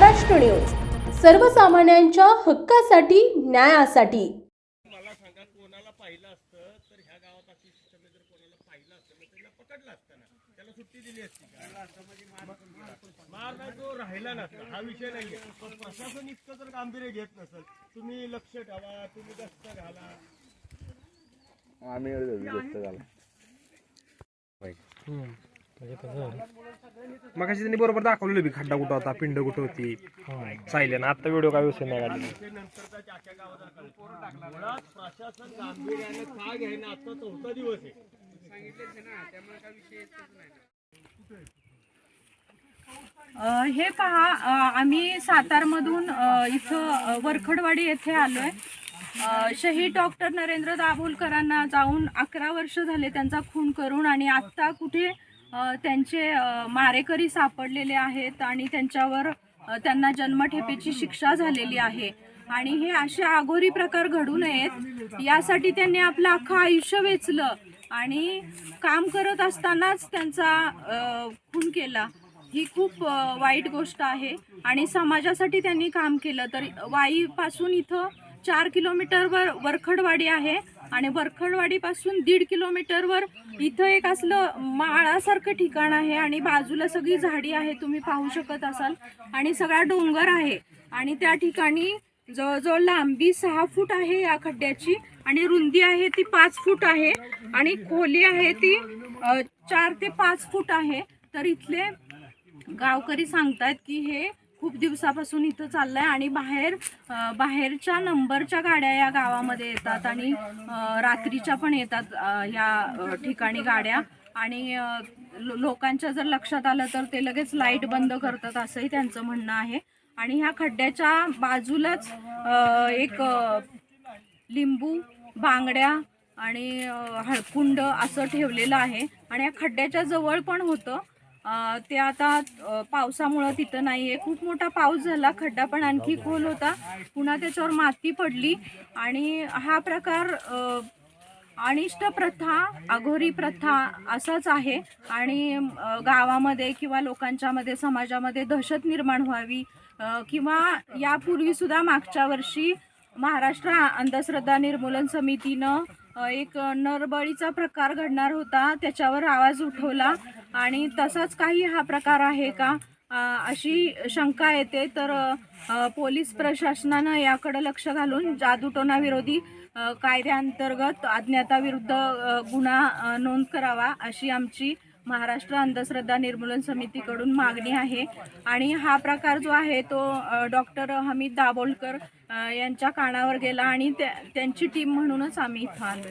Maharashtra news. सर्वसामान्यांच्या हक्कासाठी न्यायासाठी. मला सांगा कोणाला पाहिलं असतं तर ह्या गावात अशी सिस्टम जर कोणाला पाहिलं असतं मग त्याला पकडलं असतं ना. त्याला सुट्टी दिली असती का? मार नाही तो राहिला नसता. हा विषय नाहीये. पण प्रशासन इतकं जर गांभीर्य घेत नसेल तुम्ही लक्ष ठेवा तुम्ही गस्त घाला. आम्ही व्यस्त झाला मग त्यांनी बरोबर दाखवलेलं बी खड्डा कुठं होता पिंड कुठं होती. सायलेन आता व्हिडिओ काय विषय नाही काढले. हे पहा आम्ही सातारमधून इथं वरखडवाडी येथे आलोय. शहीद डॉक्टर नरेंद्र दाभोलकरांना जाऊन अकरा वर्ष झाले त्यांचा खून करून आणि आत्ता कुठे त्यांचे मारेकरी सापडलेले आहेत आणि त्यांच्यावर त्यांना जन्मठेपेची शिक्षा झालेली आहे. आणि हे असे आघोरी प्रकार घडू नयेत. यासाठी त्यांनी आपलं अख्खं आयुष्य वेचलं आणि काम करत असतानाच त्यांचा खून केला. ही खूप वाईट गोष्ट आहे आणि समाजासाठी त्यांनी काम केलं. तर वाईपासून इथं चार किलोमीटरवर वरखडवाडी आहे. आणि वरखडवाडीपासून दीड किलोमीटरवर इथं एक असलं माळासारखं ठिकाण आहे आणि बाजूला सगळी झाडी आहे तुम्ही पाहू शकत असाल. आणि सगळा डोंगर आहे. आणि त्या ठिकाणी जवळजवळ लांबी सहा फूट आहे या खड्ड्याची आणि रुंदी आहे ती पाच फूट आहे आणि खोली आहे ती चार ते पाच फूट आहे. तर इथले गावकरी सांगतात की हे खूप दिवसापासून इथं चाललंय आणि बाहेर बाहेरच्या नंबरच्या गाड्या या गावामध्ये येतात आणि रात्रीच्या पण येतात या ठिकाणी गाड्या. आणि लो- लोकांच्या जर लक्षात आलं तर ते लगेच लाइट बंद करतात असंही त्यांचं म्हणणं आहे. आणि ह्या खड्ड्याच्या बाजूलाच एक लिंबू बांगड्या आणि हळकुंड असं ठेवलेलं आहे. आणि या खड्ड्याच्या जवळ पण होतं. ते आता पावसामुळं तिथं नाही आहे खूप मोठा पाऊस झाला. खड्डा पण आणखी खोल होता. पुन्हा त्याच्यावर माती पडली. आणि हा प्रकार अनिष्ट प्रथा अघोरी प्रथा असाच आहे. आणि गावामध्ये किंवा लोकांच्यामध्ये समाजामध्ये दहशत निर्माण व्हावी किंवा यापूर्वीसुद्धा मागच्या वर्षी महाराष्ट्र अंधश्रद्धा निर्मूलन समितीनं एक नरबळीचा प्रकार घडणार होता. त्याच्यावर आवाज उठवला. आणि तसाच काही हा प्रकार आहे का? अशी शंका येते तर पोलीस प्रशासनानं याकडे लक्ष घालून जादूटोनाविरोधी कायद्याअंतर्गत अज्ञाताविरुद्ध गुन्हा नोंद करावा अशी आमची महाराष्ट्र अंधश्रद्धा निर्मूलन समितीकडून मागणी आहे. आणि हा प्रकार जो आहे तो डॉक्टर हमीद दाभोलकर यांच्या कानावर गेला आणि त्या- त्यांची टीम म्हणूनच आम्ही इथं आलो